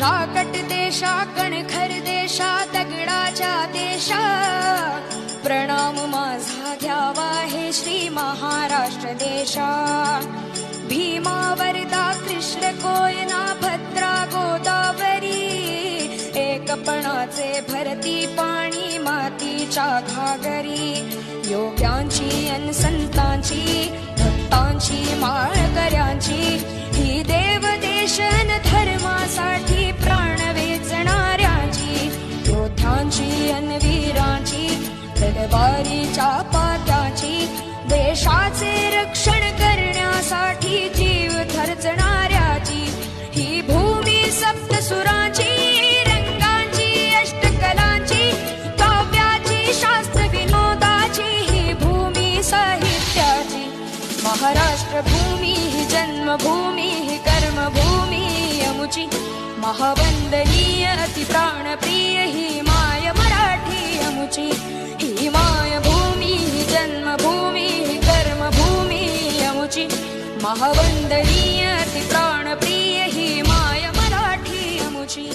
राकट देशा कणखर देशा दगडाच्या देशा। प्रणाम माझा घ्यावा हे श्री महाराष्ट्र देशा। भीमा वरदा कृष्ण कोयना भद्रा गोदावरी। एकपणाचे भरती पाणी मातीच्या घागरी। योग्यांची अन संतांची तलवारीच्या पात्याची देशाचे रक्षण करण्यासाठी जीव धरचणाऱ्याची ही भूमी ही भूमी साहित्याची. महाराष्ट्र भूमी ही जन्मभूमी कर्मभूमी अमुची. महावंदनीय अति महवंदनीय प्राणप्रिय ही माय मराठी मुची.